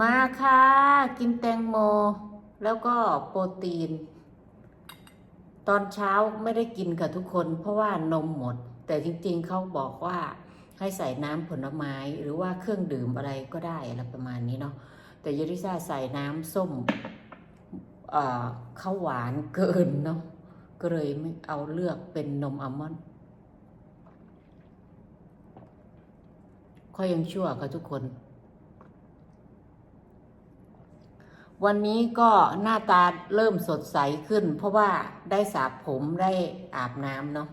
มาค่ะ กินแตงโม แล้วก็โปรตีน ตอนเช้าไม่ได้กินค่ะทุกคน เพราะว่านมหมด แต่จริงๆเขาบอกว่าให้ใส่น้ำผลไม้หรือว่าเครื่องดื่มอะไรก็ได้อะไรประมาณนี้เนาะแต่ยริซ่าใส่น้ำส้มเอ่อข้าวหวานเกินเนาะก็เลยไม่เอาเลือกเป็นนมอัลมอนด์ค่อยยังชั่วค่ะทุกคน วันนี้ก็หน้าตาเริ่มสดใสขึ้น เพราะว่าได้สระผมได้อาบน้ำเนาะ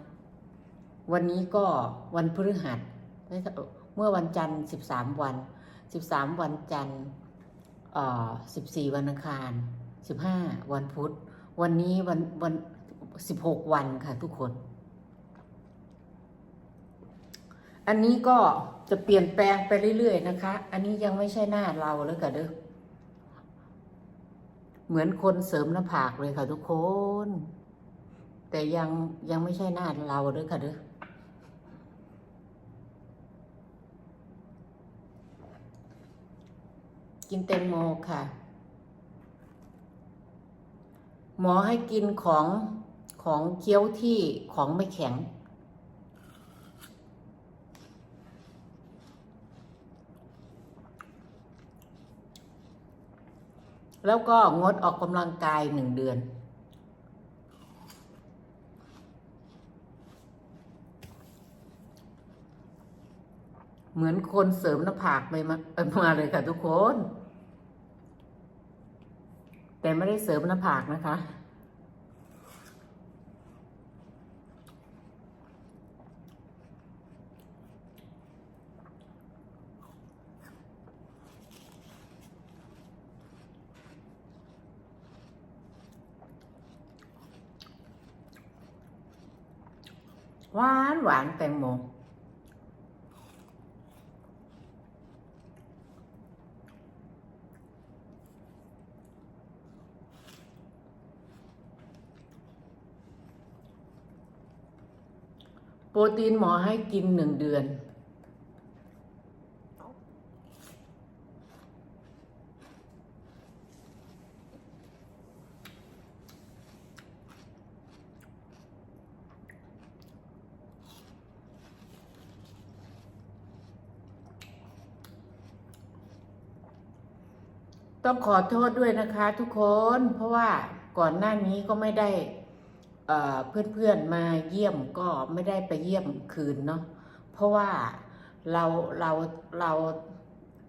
วันนี้ก็วันพฤหัสเมื่อวันจันทร์สิบสามวันสิบสามวันจันทร์เอ่อสิบสี่วันอังคารสิบห้าวันพุธ วันนี้วันวันสิบหกวันค่ะทุกคน อันนี้ก็จะเปลี่ยนแปลงไปเรื่อยๆนะคะ อันนี้ยังไม่ใช่หน้าเราแล้วกันเด้อ เหมือนคนเสริมหน้าผากเลยค่ะทุกคน แต่ยังยังไม่ใช่หน้าเราเด้อค่ะเด้อกินแตงโมค่ะ หมอให้กินของของเคี้ยวที่ของไม่แข็ง แล้วก็งดออกกำลังกายหนึ่งเดือน เหมือนคนเสริมหน้าผากไปมาเอ่อมาเลยค่ะทุกคน แต่ไม่ได้เสริมหน้าผากนะคะ หวานหวานแตงโมโปรตีนหมอให้กินหนึ่งเดือน ต้องขอโทษด้วยนะคะทุกคนเพราะว่าก่อนหน้านี้ก็ไม่ได้เอ่อเพื่อนๆมาเยี่ยมก็ไม่ได้ไปเยี่ยมคืนเนาะเพราะว่าเราเราเรา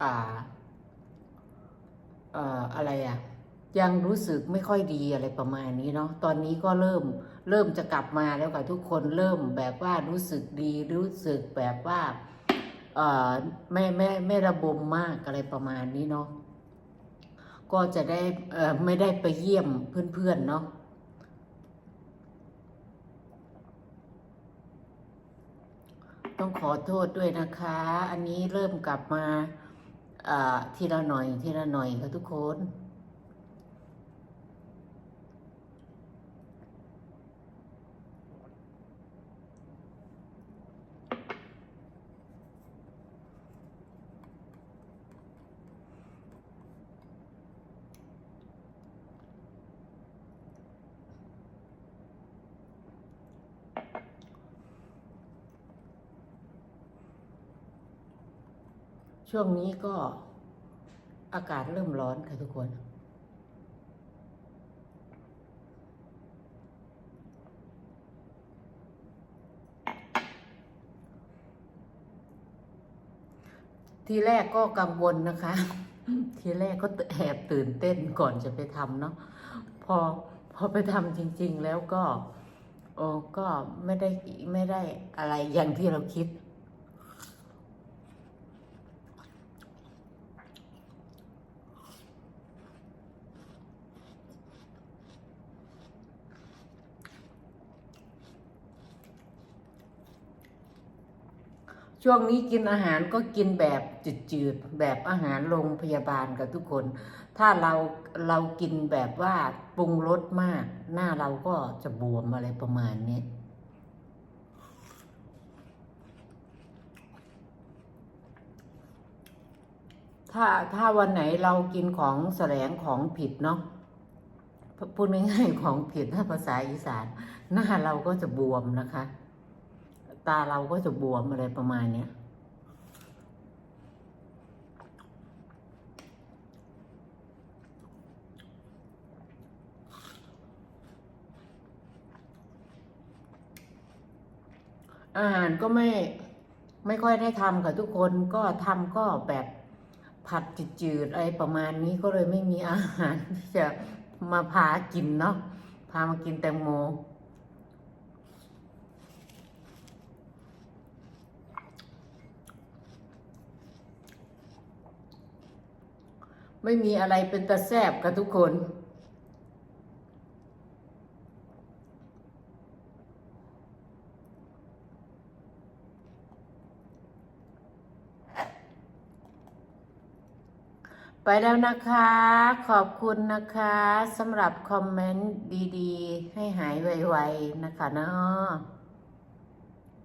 อ่าเอ่ออะไรอะยังรู้สึกไม่ค่อยดีอะไรประมาณนี้เนาะตอนนี้ก็เริ่มเริ่มจะกลับมาแล้วค่ะทุกคนเริ่มแบบว่ารู้สึกดีรู้สึกแบบว่าเอ่อไม่ไม่ไม่ระบมมากอะไรประมาณนี้เนาะ ก็จะได้ไม่ได้ไปเยี่ยมเพื่อนๆเนาะต้องขอโทษด้วยนะคะ อันนี้เริ่มกลับมาอ่าทีละหน่อยทีละหน่อยค่ะทุกคน ช่วงนี้ก็อากาศเริ่มร้อนค่ะทุกคน ทีแรกก็กังวลนะคะ ทีแรกก็แอบตื่นเต้นก่อนจะไปทำเนาะพอพอไปทำจริง ๆ แล้วก็โอ้ก็ไม่ได้ไม่ได้อะไรอย่างที่เราคิด ช่วงนี้กินอาหารก็กินแบบจืดๆแบบอาหารโรงพยาบาลกับทุกคน ถ้าเราเรากินแบบว่าปรุงรสมาก หน้าเราก็จะบวมอะไรประมาณนี้ถ้าถ้าวันไหนเรากินของแสลงของผิดเนาะพูดง่ายๆของผิดถ้าภาษาอีสาน หน้าเราก็จะบวมนะคะ ตาเราก็จะบวมอะไรประมาณเนี้ยอาหารก็ไม่ไม่ค่อยได้ทำค่ะทุกคนก็ทำก็แบบผัดจืดๆอะไรประมาณนี้ก็เลยไม่มีอาหารที่จะมาพากินเนาะพามากินแตงโม ไม่มีอะไรเป็นตะแซบกับทุกคน ไปแล้วนะคะ ขอบคุณนะคะสำหรับคอมเมนต์ดี ๆ ให้หายไว ๆ นะคะเนาะ